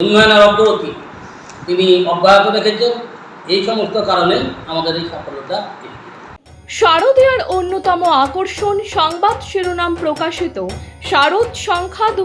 উন্নয়নের অগ্রগতি, তিনি অব্যাহত রেখেছেন, এই সমস্ত কারণে আমাদের এই সফলতা শারদীয়ার অন্যতম আকর্ষণ সংবাদ শিরোনাম প্রকাশিত শারদ সংখ্যা দু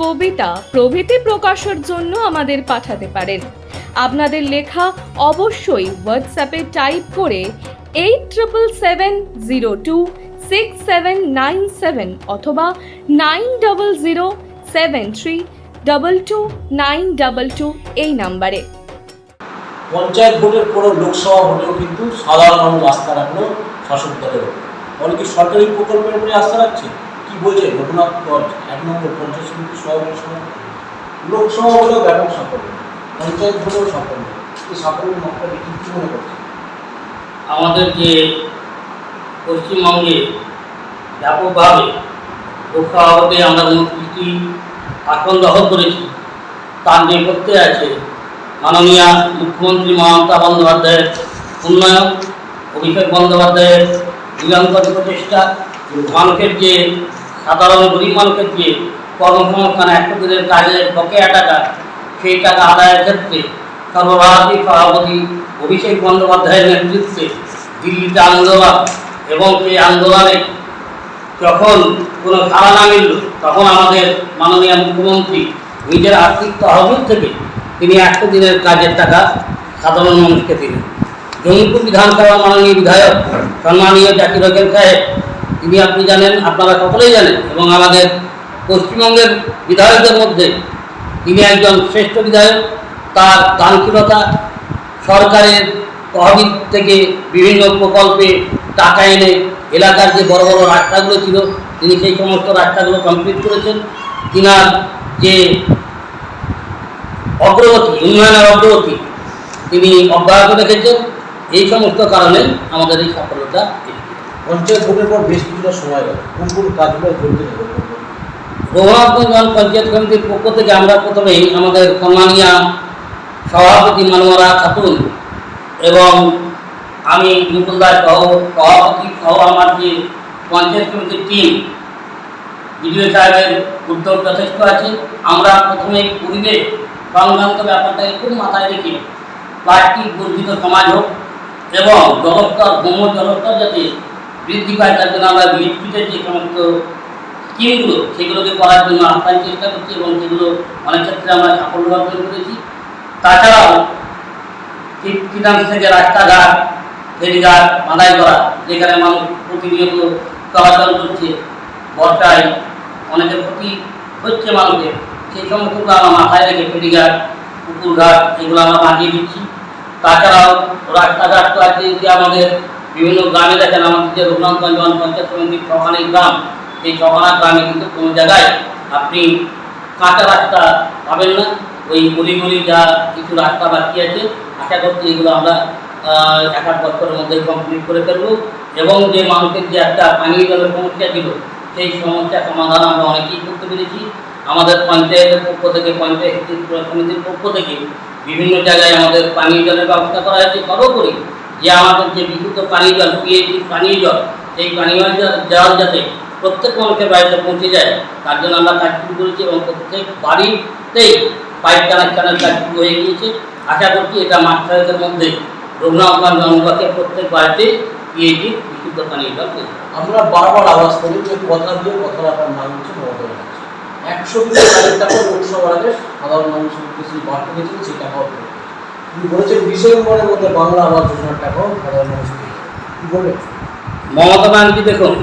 কবিতা প্রভৃতি প্রকাশের জন্য আমাদের পাঠাতে পারেন। আপনাদের লেখা অবশ্যই হোয়াটসঅ্যাপে টাইপ করে eight triple seven zero two six seven nine seven অথবা nine double zero seven three double two nine double two এই নাম্বারে। পঞ্চায়েত ভোটের পরও লোকসভা ভোটেও কিন্তু সাধারণ মানুষ আস্থা রাখল শাসক দলের ওপর। ফলে কি সরকারি প্রকল্পের উপরে আস্থা রাখছে? কি বলছে রঘুনাথগঞ্জ এক নম্বর পঞ্চায়েত সমিতি সভাপতি সভা লোকসভা ভোটেও ব্যাপক সাফল্য, পঞ্চায়েত ভোটেও সাফল্য। এই সাফল্য মাত্রাকে কি কি মনে করছে আমাদের যে পশ্চিমবঙ্গে ব্যাপকভাবে লোকসভাতে আমরা উনত্রিশটি আসন দখল করেছি, তার নেপথ্যে আছে মাননীয় মুখ্যমন্ত্রী মমতা বন্দ্যোপাধ্যায়ের উন্নয়ন, অভিষেক বন্দ্যোপাধ্যায়ের নিরন্তর প্রচেষ্টা মানুষের যে সাধারণ গরিব মানুষের যে কর্মসংস্থান একশো দিনের কাজের বকেয়া টাকা সেই টাকা আদায়ের ক্ষেত্রে সর্বভারতী সভাপতি অভিষেক বন্দ্যোপাধ্যায়ের নেতৃত্বে দিল্লিতে আন্দোলন এবং সেই আন্দোলনে যখন কোনো সাড়া না মিলল, তখন আমাদের মাননীয় মুখ্যমন্ত্রী নিজের আর্থিক তহবিল থেকে তিনি একশো দিনের কাজের টাকা সাধারণ মানুষকে দিলেন। জঙ্গিপুর বিধানসভা মাননীয় বিধায়ক, সম্মানীয় জাকির হোসেন সাহেব তিনি আপনি জানেন, আপনারা সকলেই জানেন এবং আমাদের পশ্চিমবঙ্গের বিধায়কদের মধ্যে তিনি একজন শ্রেষ্ঠ বিধায়ক। তার দানশীলতা সরকারের তহবিল থেকে বিভিন্ন প্রকল্পে টাকা এনে এলাকার যে বড় বড় রাস্তাগুলো ছিল, তিনি সেই সমস্ত রাস্তাগুলো কমপ্লিট করেছেন। তিনার যে অগ্রগতি, উন্নয়নের অগ্রগতি, তিনি অব্যাহত রেখেছেন। এই সমস্ত কারণে আমাদের এই সফলতা এসেছে। পঞ্চায়েত ভোটের পর বেশ কিছুটা সময় গেল। কোন কোন কাজগুলো দেবে রঘুনাথগঞ্জ পঞ্চায়েত সমিতির পক্ষ থেকে আমরা প্রথমেই আমাদের সম্মানীয় সভাপতি মানোয়ারা খাতুন এবং আমি মুকুল দাস সহ, সভাপতি সহ আমার যে পঞ্চায়েত সমিতির টিম বিডিও সাহেবের উদ্যোগ যথেষ্ট আছে। আমরা প্রথমে পরিবেশ সংক্রান্ত ব্যাপারটাকে খুব মাথায় রেখে প্লাস্টিক বর্ধিত সমাজ হোক এবং জলস্তর ভৌম জলস্তর যাতে বৃদ্ধি পায়, তার জন্য আমরা বিএসপিতে যে সমস্ত স্কিমগুলো সেগুলোকে করার জন্য আপ্রাণ চেষ্টা করছি এবং সেগুলো অনেক ক্ষেত্রে আমরা সাফল্য অর্জন করেছি। তাছাড়াও ফিনান্স থেকে রাস্তাঘাট, ফেরিঘাট বাঁধাই করা যেখানে মানুষ প্রতিনিয়ত চলাচল করছে, বর্ষায় অনেকের ক্ষতি হচ্ছে মানুষের। সেই সমস্তগুলো আমরা মাথায় রেখে ফেরিঘাট, পুকুরঘাট, এগুলো আমরা বাঁধিয়ে দিচ্ছি। তাছাড়াও রাস্তাঘাট তো আছে যে আমাদের বিভিন্ন গ্রামে দেখেন আমাদের যে রঘুনাথগঞ্জ পঞ্চায়েত সমিতির ছখানি গ্রাম, এই ছখানা গ্রামে কিন্তু কোনো জায়গায় আপনি কাঁচা রাস্তা পাবেন না। ওই গলি গলি যা কিছু রাস্তা বাকি আছে, আশা করছি এগুলো আমরা এক আধ বছরের মধ্যে কমপ্লিট করে ফেলব। এবং যে মানুষের যে একটা পানীয় জলের সমস্যা ছিল, সেই সমস্যা সমাধান আমরা অনেকেই করতে পেরেছি। আমাদের পঞ্চায়েতের পক্ষ থেকে, পঞ্চায়েত সমিতির পক্ষ থেকে বিভিন্ন জায়গায় আমাদের পানীয় জলের ব্যবস্থা করা হয়েছে। সর্বোপরি যে আমাদের যে বিশুদ্ধ পানীয় জল পিএইচি পানীয় জল, সেই পানীয় জল যাতে প্রত্যেক মানুষের বাড়িতে পৌঁছে যায়, তার জন্য আমরা কাজ শুরু করেছি এবং প্রত্যেক বাড়িতেই পাইপ কানেকশনের কাজ শুরু হয়ে গিয়েছে। আশা করছি এটা মাস ছয়েকের মধ্যে রঘুনাথগঞ্জ অনুবাদের প্রত্যেক বাড়িতে পিএইচি বিশুদ্ধ পানীয় জল আমরা বারবার আওয়াজ করি যে কথা দিয়ে কথা রাখার নাম হচ্ছে একশো কাজের টাকা আগে সাধারণ মানুষের বাড়তে গেছিল সেই টাকাও বলেছেন? ডিসেম্বরের মধ্যে বাংলা আবাস যোজনার মমতা ব্যানার্জি দেখুন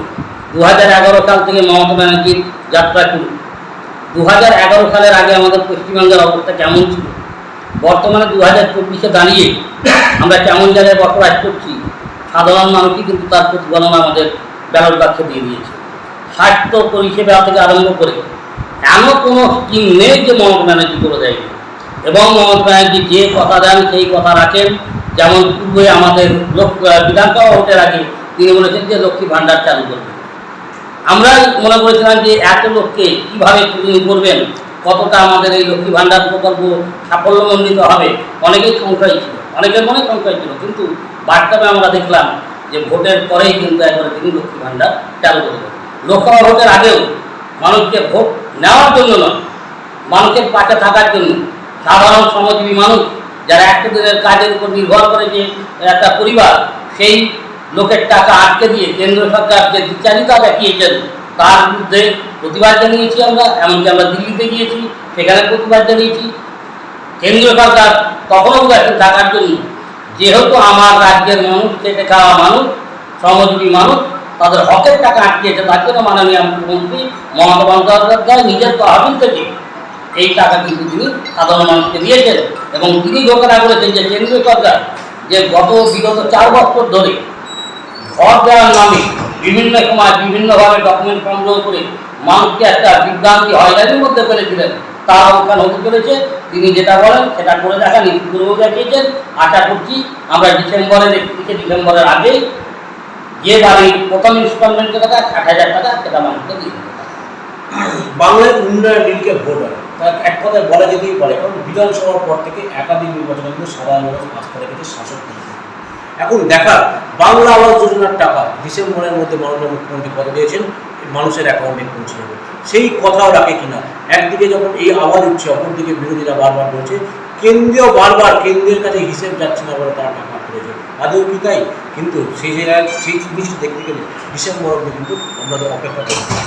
দু হাজার এগারো সাল থেকে মমতা ব্যানার্জির যাত্রা শুরু। দু হাজার এগারো সালের আগে আমাদের পশ্চিমবঙ্গের অবস্থা কেমন ছিল? বর্তমানে দু হাজার চব্বিশে দাঁড়িয়ে আমরা কেমন জায়গায় বসবাস করছি? সাধারণ মানুষই কিন্তু তার প্রতিফলন আমাদের ব্যালট বাক্সে দিয়ে দিয়েছে। স্বাস্থ্য পরিষেবা থেকে আরম্ভ করে এমন কোনো স্কিম নেই যে মমতা ব্যানার্জি করে দেয়নি। এবং মমতা যে কথা দেন, সেই কথা রাখেন। যেমন পূর্বে আমাদের বিধানসভা ভোটের আগে তিনি বলেছেন যে লক্ষ্মী ভাণ্ডার চালু করবেন আমরা মনে করেছিলাম যে এত লোককে কীভাবে তিনি করবেন? কতটা আমাদের এই লক্ষ্মী ভাণ্ডার প্রকল্প সাফল্যমণ্ডিত হবে? অনেকেই সংশয় ছিল। অনেকের মনে সংশয় ছিল। কিন্তু বাস্তবে আমরা দেখলাম যে ভোটের পরেই কিন্তু একবারে তিনি লক্ষ্মী ভাণ্ডার চালু করে দেবেন। লোকসভা ভোটের আগেও মানুষকে ভোট নেওয়ার জন্য নয়, মানুষের পাশে থাকার জন্য সাধারণ শ্রমজীবী মানুষ যারা একটা দিনের কাজের উপর নির্ভর করে যে একটা পরিবার, সেই লোকের টাকা আটকে দিয়ে কেন্দ্র সরকার যে বিচারিতা দেখিয়েছেন তার বিরুদ্ধে প্রতিবাদ জানিয়েছি আমরা, এমনকি আমরা দিল্লিতে গিয়েছি, সেখানে প্রতিবাদ জানিয়েছি। কেন্দ্রীয় সরকার তখনও ব্যস্ত থাকার জন্য, যেহেতু আমার রাজ্যের মানুষ, খেটে খাওয়া মানুষ শ্রমজীবী মানুষ, তাদের হকের টাকা আটকিয়েছে তার জন্য মাননীয় মুখ্যমন্ত্রী মমতা বন্দ্যোপাধ্যায় নিজের তহবিল থেকে এই টাকা কিন্তু তিনি সাধারণ মানুষকে দিয়েছেন। এবং তিনি ঘোষণা করেছেন যে কেন্দ্রীয় সরকার যে গত বিগত চার বছর ধরে ঘর দেওয়ার নামে বিভিন্ন সময় বিভিন্নভাবে ডকুমেন্ট সংগ্রহ করে মানুষকে একটা বিভ্রান্তি হয়রানির মধ্যে ফেলেছিলেন। তার অবসান হতে চলেছে। তিনি যেটা বলেন সেটা করে দেখান পূর্ব দেখিয়েছেন। আশা করছি আমরা ডিসেম্বরের একত্রিশে ডিসেম্বরের আগেই যে বাড়ির প্রথম ইনস্টলমেন্টের টাকা ষাট হাজার টাকা সেটা মানুষকে দিয়ে বাংলায় উন্নয়ন নীতিকে ভোট হয় এক কথায় বলা যেতেই পারে, কারণ বিধানসভার পর থেকে একাধিক নির্বাচনে কিন্তু সাধারণ মানুষ আস্থা রেখেছে শাসক। এখন দেখা, বাংলা আবাস যোজনার টাকা ডিসেম্বরের মধ্যে মাননীয় মুখ্যমন্ত্রী কথা দিয়েছেন? মানুষের অ্যাকাউন্টে পৌঁছে যাবে সেই কথাও রাখে কিনা? একদিকে যখন এই আওয়াজ উঠছে, অপরদিকে বিরোধীরা বারবার বলছে, কেন্দ্রীয় বারবার কেন্দ্রের কাছে হিসেব যাচ্ছে না বলে তারা টাকা করেছে আদৌ কি তাই? কিন্তু সেই জায়গায় সেই জিনিসটা দেখতে গেলে ডিসেম্বর অব্দি কিন্তু আমাদের অপেক্ষা করতে।